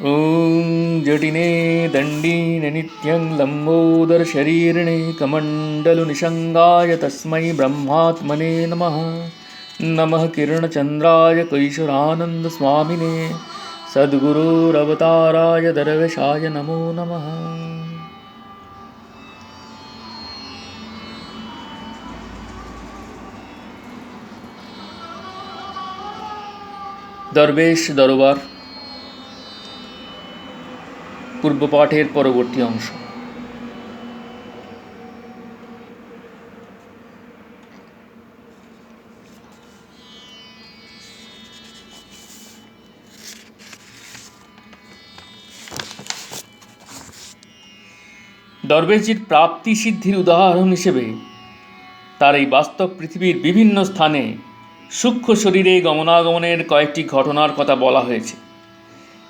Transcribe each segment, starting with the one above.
ॐ जटिने दण्डिने नित्यं लम्बोदरशरीरिणे कमण्डलुनिषङ्गाय तस्मै ब्रह्मात्मने नमः। नमः किरणचन्द्राय कैशुरानन्दस्वामिने सद्गुरुरवताराय दर्वशाय नमो नमः। दर्बेश दरबार দরবার পূর্বপাঠের পরবর্তী অংশ। দরবেশজির প্রাপ্তি সিদ্ধির উদাহরণ হিসেবে তার এই বাস্তব পৃথিবীর বিভিন্ন স্থানে সূক্ষ্ম শরীরে গমনাগমনের কয়েকটি ঘটনার কথা বলা হয়েছে।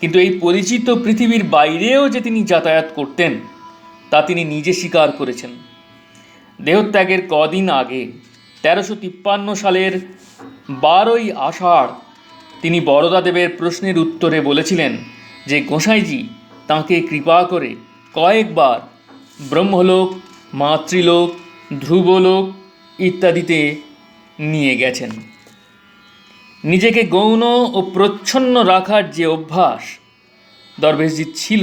কিন্তু এই পরিচিত পৃথিবীর বাইরেও যে তিনি যাতায়াত করতেন, তা তিনি নিজে স্বীকার করেছেন। দেহত্যাগের কদিন আগে, তেরোশো তিপ্পান্ন সালের বারোই আষাঢ়, তিনি বরদাদেবের প্রশ্নের উত্তরে বলেছিলেন যে, গোসাইজি, তাঁকে কৃপা করে কয়েকবার ব্রহ্মলোক, মাতৃলোক, ধ্রুবলোক ইত্যাদিতে নিয়ে গেছেন। নিজেকে গৌণ ও প্রচ্ছন্ন রাখার যে অভ্যাস দরবেশজি ছিল,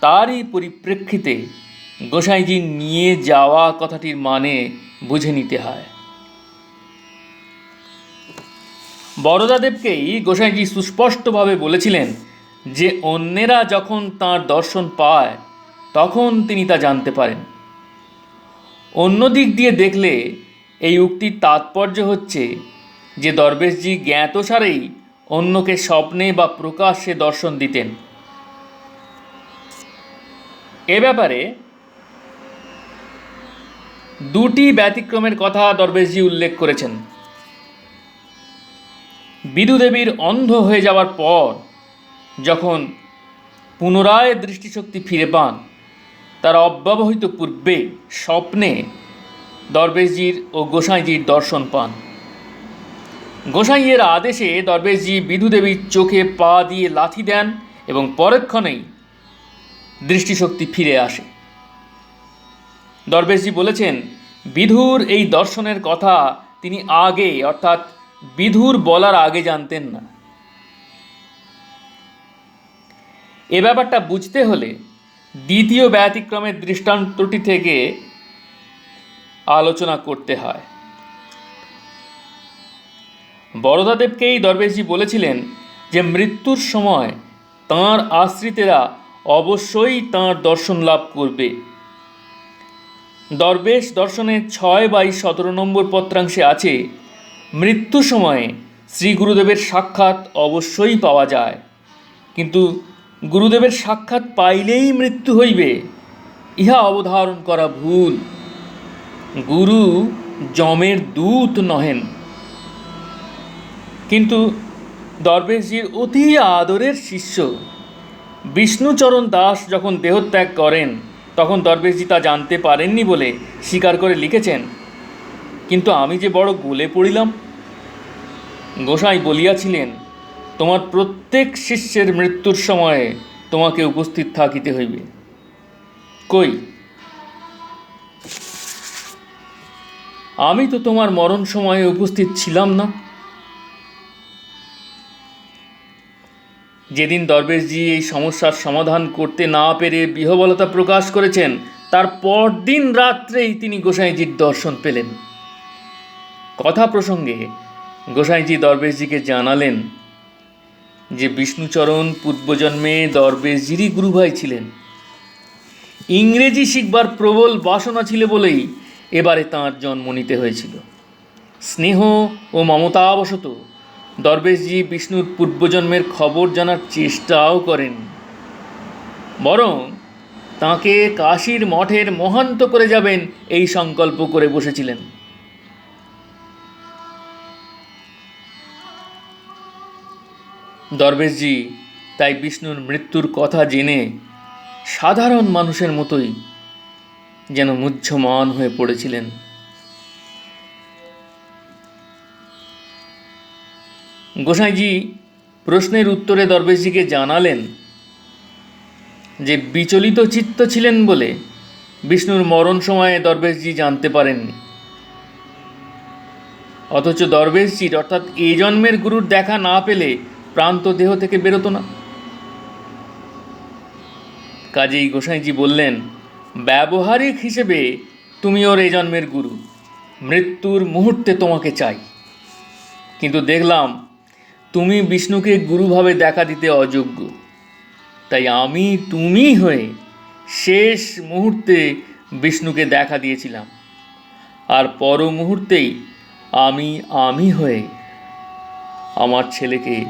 তারই পরিপ্রেক্ষিতে গোসাইজি নিয়ে যাওয়া কথাটির মানে বুঝে নিতে হয়। বরদাদেবকেই গোসাইজি সুস্পষ্টভাবে বলেছিলেন যে অন্যেরা যখন তার দর্শন পায়, তখন তিনি তা জানতে পারেন। অন্য দিক দিয়ে দেখলে এই উক্তির তাৎপর্য হচ্ছে যে দরবেশজি জ্ঞাতসারেই অন্যকে স্বপ্নে বা প্রকাশ্যে দর্শন দিতেন। এ ব্যাপারে দুটি ব্যতিক্রমের কথা দরবেশজি উল্লেখ করেছেন। বিদুদেবীর অন্ধ হয়ে যাওয়ার পর যখন পুনরায় দৃষ্টিশক্তি ফিরে পান, তার অব্যবহিত পূর্বে স্বপ্নে দরবেশজির ও গোসাইজির দর্শন পান। গোসাইয়ের আদেশে দরবেশজি বিধুদেবীর চোখে পা দিয়ে লাথি দেন এবং পরক্ষণেই দৃষ্টিশক্তি ফিরে আসে। দরবেশজি বলেছেন, বিধুর এই দর্শনের কথা তিনি আগে, অর্থাৎ বিধুর বলার আগে জানতেন না। এ ব্যাপারটা বুঝতে হলে দ্বিতীয় ব্যতিক্রমের দৃষ্টান্তটি থেকে আলোচনা করতে হয়। বরদাদেবকেই দরবেশজি বলেছিলেন যে মৃত্যুর সময় তাঁর আশ্রিতেরা অবশ্যই তাঁর দর্শন লাভ করবে। দরবেশ দর্শনের ছয় বাই সতেরো নম্বর পত্রাংশে আছে, মৃত্যু সময়ে শ্রী গুরুদেবের সাক্ষাৎ অবশ্যই পাওয়া যায়। কিন্তু গুরুদেবের সাক্ষাৎ পাইলেই মৃত্যু হইবে, ইহা অবধারণ করা ভুল। গুরু যমের দূত নহেন। কিন্তু দরবেশজির অতি আদরের শিষ্য বিষ্ণুচরণ দাস যখন দেহত্যাগ করেন, তখন দরবেশজি তা জানতে পারেননি বলে স্বীকার করে লিখেছেন। কিন্তু আমি যে বড় গোলে পড়িলাম, গোসাই বলিয়াছিলেন, তোমার প্রত্যেক শিষ্যের মৃত্যুর সময়ে তোমাকে উপস্থিত থাকিতে হইবে। কই? আমি তো তোমার মরণ সময়ে উপস্থিত ছিলাম না। যেদিন দরবেশজি এই সমস্যার সমাধান করতে না পেরে বিহবলতা প্রকাশ করেছেন, তার পরদিন রাত্রেই তিনি গোসাইজির দর্শন পেলেন। কথা প্রসঙ্গে গোসাইজি দরবেশজিকে জানালেন যে, বিষ্ণুচরণ পূর্বজন্মে দরবেশজিরই গুরুভাই ছিলেন। ইংরেজি শিখবার প্রবল বাসনা ছিল বলেই এবারে তাঁর জন্ম নিতে হয়েছিল। স্নেহ ও মমতাবশত দরবেশজি বিষ্ণুর পূর্বজন্মের খবর জানার চেষ্টাও করেন। বরং তাঁকে কাশীর মঠের মহান্ত করে যাবেন এই সংকল্প করে বসেছিলেন। দরবেশজি তাই বিষ্ণুর মৃত্যুর কথা জেনে সাধারণ মানুষের মতোই যেন মুহ্যমান হয়ে পড়েছিলেন। গোসাইজি প্রশ্নের উত্তরে দরবেশজিকে জানালেন যে বিচলিত চিত্ত ছিলেন বলে বিষ্ণুর মরণ সময়ে দরবেশজি জানতে পারেননি। অথচ দরবেশজির অর্থাৎ এই জন্মের গুরুর দেখা না পেলে প্রান্ত দেহ থেকে বেরোতো না। কাজেই গোসাইজি বললেন, ব্যবহারিক হিসেবে তুমি ওর এই জন্মের গুরু। মৃত্যুর মুহূর্তে তোমাকে চাই। কিন্তু দেখলাম তুমি বিষ্ণুকে গুরুভাবে দেখা দিতে অযোগ্য। তাই আমি তুমি হয়ে শেষ মুহূর্তে বিষ্ণুকে দেখা দিয়েছিলাম। আর পর মুহূর্তেই আমি আমি হয়ে আমার ছেলেকে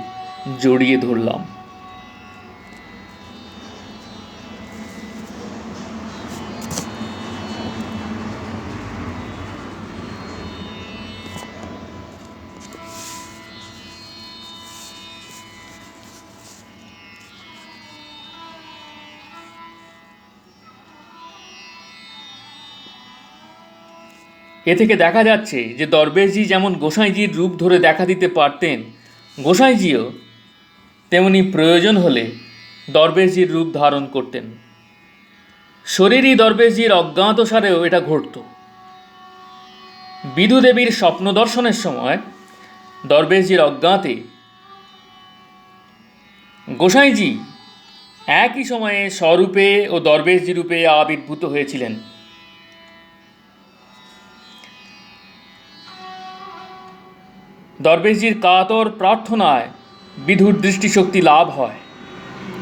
জড়িয়ে ধরলাম। এ থেকে দেখা যাচ্ছে যে দরবেশজি যেমন গোসাইজির রূপ ধরে দেখা দিতে পারতেন, গোসাইজিও তেমনি প্রয়োজন হলে দরবেশজির রূপ ধারণ করতেন। শরীরই দরবেশজির অজ্ঞাতসারেও এটা ঘটত। বিধু দেবীর স্বপ্ন দর্শনের সময় দরবেশজির অজ্ঞাতে গোসাইজি একই সময়ে স্বরূপে ও দরবেশজি রূপে আবির্ভূত হয়েছিলেন। দরবেশজির কাতর প্রার্থনায় বিধুর দৃষ্টিশক্তি লাভ হয়।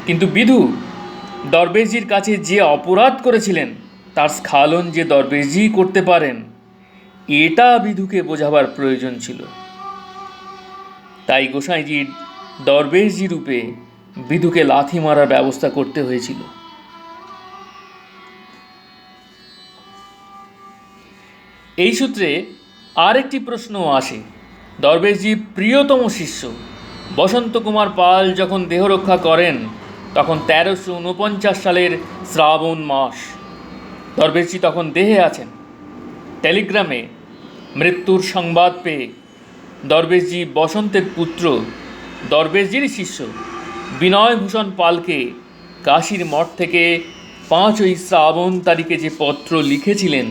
কিন্তু বিধু দরবেশজির কাছে যে অপরাধ করেছিলেন, তার স্খালন যে দরবেশজি করতে পারেন, এটা বিধুকে বোঝাবার প্রয়োজন ছিল। তাই গোসাইজির দরবেশজি রূপে বিধুকে লাথি মারার ব্যবস্থা করতে হয়েছিল। এই সূত্রে আরেকটি প্রশ্নও আসে। দরবেশজি প্রিয়তম শিষ্য। বসন্ত কুমার পাল যখন দেহ রক্ষা করেন, তখন তেরোশো উনপঞ্চাশ সালের শ্রাবণ মাস। দরবেশজি তখন দেহে আছেন। টেলিগ্রামে মৃত্যুর সংবাদ পেয়ে দরবেশজি বসন্তের পুত্র দরবেশজিরই শিষ্য বিনয়ভূষণ পালকে কাশীর মঠ থেকে পাঁচই শ্রাবণ তারিখে যে পত্র লিখেছিলেন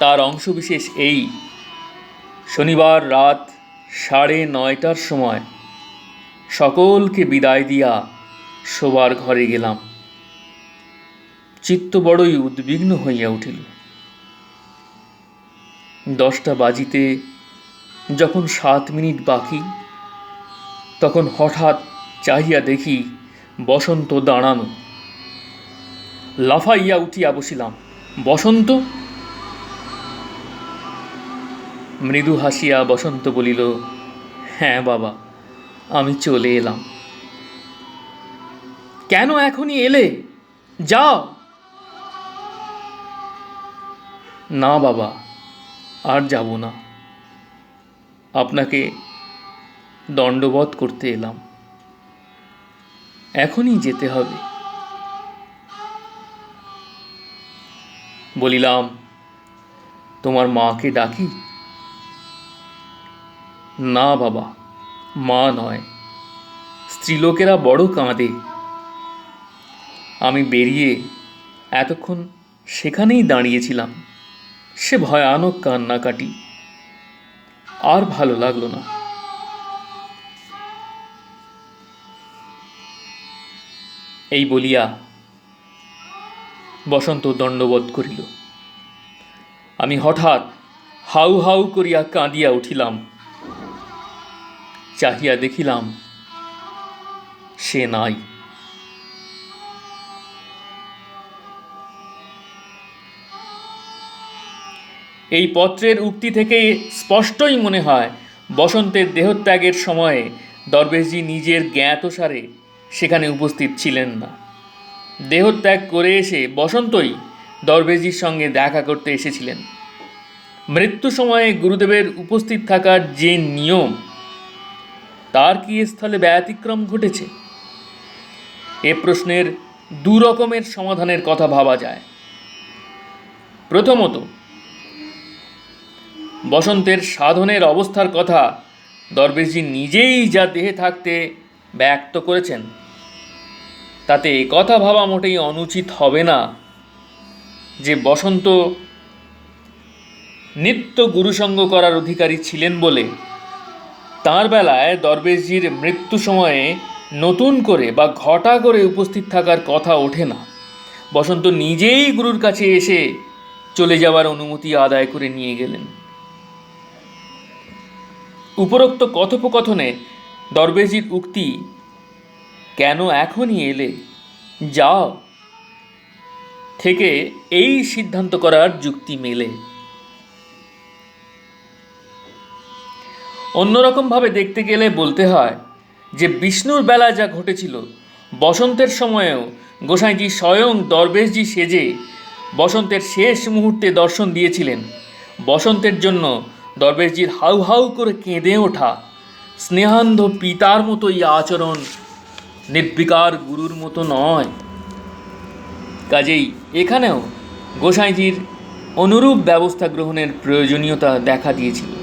তার অংশবিশেষ এই। শনিবার রাত সাড়ে নয়টার সময় সকলকে বিদায় দিয়া শোবার ঘরে গেলাম। চিত্ত বড়ই উদ্বিগ্ন হইয়া উঠিল। দশটা বাজিতে যখন সাত মিনিট বাকি, তখন হঠাৎ চাহিয়া দেখি বসন্ত দাঁড়ানো। লাফাইয়া উঠিয়া বসিলাম। বসন্ত? মৃদু হাসিয়া বসন্ত বলিল হ্যাঁ বাবা, আমি চলে এলাম। কেন এখনই এলে? যাও। না বাবা, আর যাব না। আপনাকে দণ্ডবধ করতে এলাম। এখনই যেতে হবে। বলিলাম, তোমার মাকে ডাকি? না বাবা, মা নয়। স্ত্রীলোকেরা বড় কাঁদে। আমি বেরিয়ে এতক্ষণ সেখানেই দাঁড়িয়েছিলাম। সে ভয়ানক কান্নাকাটি। আর ভালো লাগল না। এই বলিয়া বসন্ত দণ্ডবোধ করিল। আমি হঠাৎ হাউ হাউ করিয়া কাঁদিয়া উঠিলাম। চাহিয়া দেখিলাম, সে নাই। এই পত্রের উক্তি থেকে স্পষ্টই মনে হয়, বসন্তের দেহত্যাগের সময়ে দরবেশজি নিজের জ্ঞাতসারে সেখানে উপস্থিত ছিলেন না। দেহত্যাগ করে এসে বসন্তই দরবেশজির সঙ্গে দেখা করতে এসেছিলেন। মৃত্যু সময়ে গুরুদেবের উপস্থিত থাকার যে নিয়ম তার কি স্থলে ব্যতিক্রম ঘটেছে? এ প্রশ্নের দু রকমের সমাধানের কথা ভাবা যায়। প্রথমত, বসন্তের সাধনের অবস্থার কথা দরবেশজি নিজেই যা দেহে থাকতে ব্যক্ত করেছেন, তাতে এ কথা ভাবা মোটেই অনুচিত হবে না যে বসন্ত নিত্য গুরুসঙ্গ করার অধিকারী ছিলেন বলে তার বেলায় দরবেশজির মৃত্যু সময়ে নতুন করে বা ঘটা করে উপস্থিত থাকার কথা ওঠে না। বসন্ত নিজেই গুরুর কাছে এসে চলে যাওয়ার অনুমতি আদায় করে নিয়ে গেলেন। উপরোক্ত কথোপকথনে দরবেশজির উক্তি, কেন এখনই এলে? যাও। থেকে এই সিদ্ধান্ত করার যুক্তি মেলে। অন্যরকমভাবে দেখতে গেলে বলতে হয় যে বিষ্ণুর বেলায় যা ঘটেছিল, বসন্তের সময়েও গোসাইজি স্বয়ং দরবেশজি সেজে বসন্তের শেষ মুহূর্তে দর্শন দিয়েছিলেন। বসন্তের জন্য দরবেশজির হাউ হাউ করে কেঁদে ওঠা স্নেহান্ধ পিতার মতো এই আচরণ নির্বিকার গুরুর মতো নয়। কাজেই এখানেও গোসাইজির অনুরূপ ব্যবস্থা গ্রহণের প্রয়োজনীয়তা দেখা দিয়েছিল।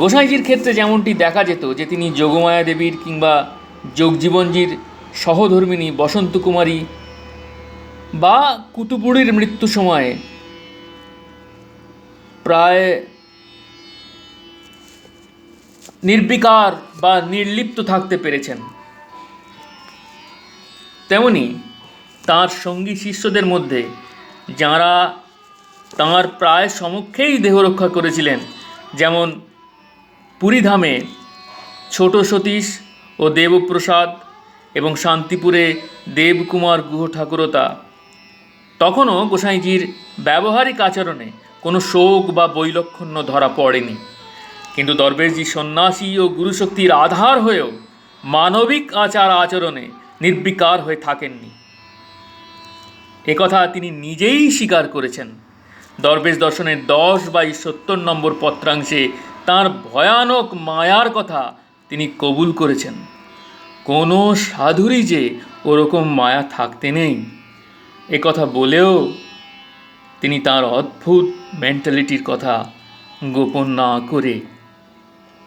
গোসাইজির ক্ষেত্রে যেমনটি দেখা যেত যে তিনি যোগমায়া দেবীর কিংবা যোগজীবনজির সহধর্মিণী বসন্ত কুমারী বা কুতুপুরীর মৃত্যু সময়ে প্রায় নির্বিকার বা নির্লিপ্ত থাকতে পেরেছেন। তেমনি তার সঙ্গী শিষ্যদের মধ্যে যাঁরা তাঁর প্রায় সমক্ষেই দেহ রক্ষা করেছিলেন, যেমন পুরীধামে ছোট সতীশ ও দেবপ্রসাদ এবং শান্তিপুরে দেবকুমার গুহ ঠাকুরতা তখনও গোসাইজির ব্যবহারিক আচরণে কোনো শোক বা বৈলক্ষণ্য ধরা পড়েনি। কিন্তু দরবেশজি সন্ন্যাসী ও গুরুশক্তির আধার হয়েও মানবিক আচার আচরণে নির্বিকার হয়ে থাকেননি। একথা তিনি নিজেই স্বীকার করেছেন। দরবেশ দর্শনের দশ বাই সত্তর নম্বর পত্রাংশে তার ভয়ানক মায়ার কথা তিনি কবুল করেছেন। কোনো সাধুরই যে ওরকম মায়া থাকতে নেই। এ কথা বলেও তিনি তার অদ্ভুত মেন্টালিটির কথা গোপন না করে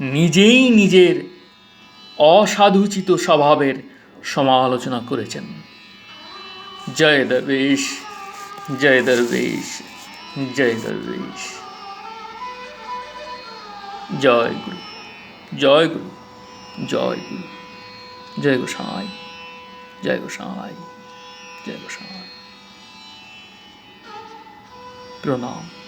নিজেই নিজের অসাধুচিত স্বভাবের সমালোচনা করেছেন। জয় দরবেশ জয় দরবেশ জয় দরবেশ। জয় গুরু জয় গুরু জয় গুরু জয় গোসাই জয় গোসাই জয় গোসাই। প্রণাম।